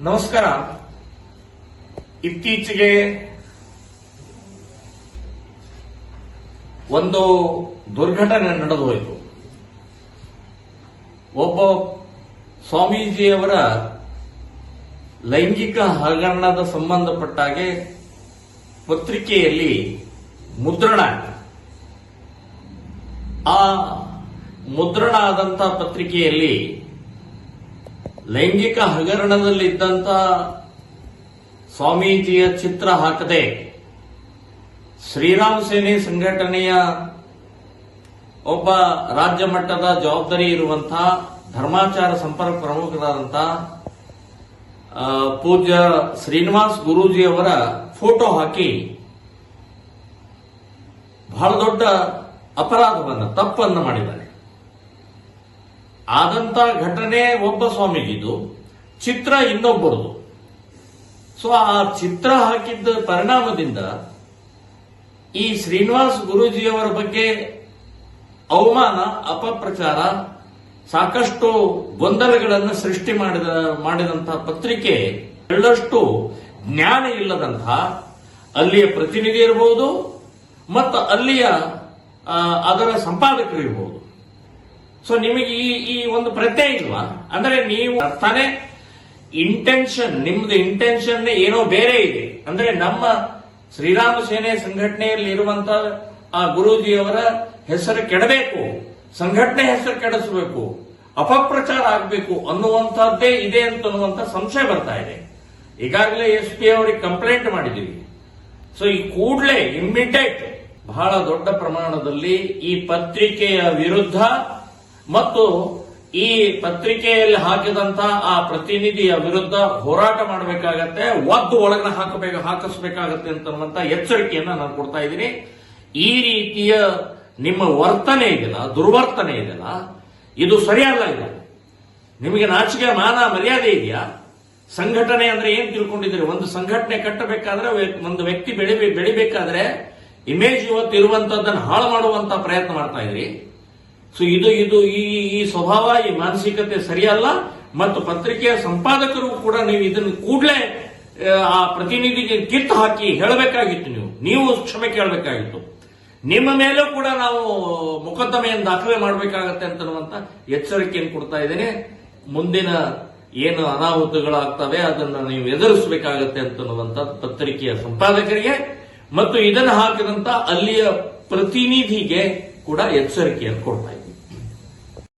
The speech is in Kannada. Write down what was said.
ನಮಸ್ಕಾರ. ಇತ್ತೀಚೆಗೆ ಒಂದು ದುರ್ಘಟನೆ ನಡೆದು ಹೋಯಿತು. ಒಬ್ಬ ಸ್ವಾಮೀಜಿಯವರ ಲೈಂಗಿಕ ಹಗರಣದ ಸಂಬಂಧಪಟ್ಟಾಗೆ ಪತ್ರಿಕೆಯಲ್ಲಿ ಮುದ್ರಣ ಆ ಮುದ್ರಣ ಆದಂತಹ ಪತ್ರಿಕೆಯಲ್ಲಿ ಲೈಂಗಿಕ ಹಗರಣದಲ್ಲಿದ್ದಂತ ಸ್ವಾಮೀಜಿಯ ಚಿತ್ರ ಹಾಕದೆ ಶ್ರೀರಾಮ್ ಸೇನೆ ಸಂಘಟನೆಯ ಒಬ್ಬ ರಾಜ್ಯ ಮಟ್ಟದ ಜವಾಬ್ದಾರಿ ಇರುವಂತಹ ಧರ್ಮಾಚಾರ ಸಂಪರ್ಕ ಪ್ರಮುಖರಾದಂತಹ ಪೂಜ್ಯ ಶ್ರೀನಿವಾಸ್ ಗುರೂಜಿಯವರ ಫೋಟೋ ಹಾಕಿ ಬಹಳ ದೊಡ್ಡ ಅಪರಾಧವನ್ನು, ತಪ್ಪನ್ನು ಮಾಡಿದ್ದಾರೆ. ಆದಂತ ಘಟನೆ ಒಬ್ಬ ಸ್ವಾಮೀಗಿದು ಚಿತ್ರ ಇನ್ನೊಬ್ಬರದು. ಸೊ ಆ ಚಿತ್ರ ಹಾಕಿದ್ದ ಪರಿಣಾಮದಿಂದ ಈ ಶ್ರೀನಿವಾಸ್ ಗುರೂಜಿಯವರ ಬಗ್ಗೆ ಅವಮಾನ, ಅಪಪ್ರಚಾರ, ಸಾಕಷ್ಟು ಗೊಂದಲಗಳನ್ನು ಸೃಷ್ಟಿ ಮಾಡಿದ ಮಾಡಿದಂತಹ ಪತ್ರಿಕೆ ಎಳ್ಳಷ್ಟು ಜ್ಞಾನ ಇಲ್ಲದಂತಹ ಅಲ್ಲಿಯ ಪ್ರತಿನಿಧಿ ಇರಬಹುದು ಮತ್ತು ಅಲ್ಲಿಯ ಅದರ ಸಂಪಾದಕರು ಇರಬಹುದು ಸೊ ನಿಮಗೆ ಈ ಈ ಒಂದು ಪ್ರತ್ಯಯ ಇಲ್ವಾ? ಅಂದ್ರೆ ನೀವು ತಾನೇ ಇಂಟೆನ್ಷನ್ ನಿಮ್ದು ಇಂಟೆನ್ಷನ್ ಏನೋ ಬೇರೆ ಇದೆ. ಅಂದ್ರೆ ನಮ್ಮ ಶ್ರೀರಾಮ ಸೇನೆ ಸಂಘಟನೆಯಲ್ಲಿ ಇರುವಂತ ಆ ಗುರೂಜಿಯವರ ಹೆಸರು ಕೆಡಬೇಕು, ಸಂಘಟನೆ ಹೆಸರು ಕೆಡಿಸಬೇಕು, ಅಪಪ್ರಚಾರ ಆಗಬೇಕು ಅನ್ನುವಂಥದ್ದೇ ಇದೆ ಅಂತ ಅನ್ನುವಂತ ಸಂಶಯ ಬರ್ತಾ ಇದೆ. ಈಗಾಗಲೇ ಎಸ್ ಪಿ ಅವರಿಗೆ ಕಂಪ್ಲೇಂಟ್ ಮಾಡಿದ್ದೀವಿ. ಸೊ ಈ ಕೂಡಲೇ ಇಮ್ಮಿಡಿಯೇಟ್ ಬಹಳ ದೊಡ್ಡ ಪ್ರಮಾಣದಲ್ಲಿ ಈ ಪತ್ರಿಕೆಯ ವಿರುದ್ಧ ಮತ್ತು ಈ ಪತ್ರಿಕೆಯಲ್ಲಿ ಹಾಕಿದಂತ ಆ ಪ್ರತಿನಿಧಿಯ ವಿರುದ್ಧ ಹೋರಾಟ ಮಾಡಬೇಕಾಗತ್ತೆ, ಒದ್ದು ಒಳಗನ ಹಾಕಬೇಕು, ಹಾಕಿಸ್ಬೇಕಾಗತ್ತೆ ಅಂತನ್ನುವಂತ ಎಚ್ಚರಿಕೆಯನ್ನು ನಾನು ಕೊಡ್ತಾ ಇದ್ದೀನಿ. ಈ ರೀತಿಯ ನಿಮ್ಮ ವರ್ತನೆ ಇದೆಯಲ್ಲ, ದುರ್ವರ್ತನೆ ಇದೆಯಲ್ಲ, ಇದು ಸರಿಯಲ್ಲ ಇದೆ ನಿಮಗೆ ನಾಚಿಕೆ, ಮಾನ, ಮರ್ಯಾದೆ ಇದೆಯಾ? ಸಂಘಟನೆ ಅಂದ್ರೆ ಏನ್ ತಿಳ್ಕೊಂಡಿದ್ದೀರಿ? ಒಂದು ಸಂಘಟನೆ ಕಟ್ಟಬೇಕಾದ್ರೆ ಒಂದು ವ್ಯಕ್ತಿ ಬೆಳಿ ಬೆಳಿಬೇಕಾದ್ರೆ ಇಮೇಜ್ ಇವತ್ತು ಇರುವಂತದ್ದನ್ನು ಹಾಳು ಮಾಡುವಂತ ಪ್ರಯತ್ನ ಮಾಡ್ತಾ ಇದ್ರಿ ಸೊ ಇದು ಇದು, ಈ ಈ ಸ್ವಭಾವ, ಈ ಮಾನಸಿಕತೆ ಸರಿಯಲ್ಲ ಮತ್ತು ಪತ್ರಿಕೆಯ ಸಂಪಾದಕರು ಕೂಡ ನೀವು ಇದನ್ನು ಕೂಡಲೇ, ಆ ಪ್ರತಿನಿಧಿಗೆ ಕಿತ್ತು ಹಾಕಿ ಹೇಳಬೇಕಾಗಿತ್ತು ನೀವು. ನೀವು ಕ್ಷಮೆ ಕೇಳಬೇಕಾಗಿತ್ತು. ನಿಮ್ಮ ಮೇಲೂ ಕೂಡ ನಾವು ಮೊಕದ್ದಮೆಯನ್ನು ದಾಖಲೆ ಮಾಡಬೇಕಾಗತ್ತೆ ಅಂತನ್ನುವಂಥ ಎಚ್ಚರಿಕೆಯನ್ನು ಕೊಡ್ತಾ ಇದ್ದೇನೆ. ಮುಂದಿನ ಏನು ಅನಾಹುತಗಳಾಗ್ತವೆ, ಅದನ್ನು ನೀವು ಎದುರಿಸಬೇಕಾಗತ್ತೆ ಅಂತನ್ನುವಂಥ ಪತ್ರಿಕೆಯ ಸಂಪಾದಕರಿಗೆ ಮತ್ತು ಇದನ್ನು ಹಾಕಿದಂತ ಅಲ್ಲಿಯ ಪ್ರತಿನಿಧಿಗೆ ಕೂಡ ಎಚ್ಚರಿಕೆಯನ್ನು ಕೊಡ್ತಾ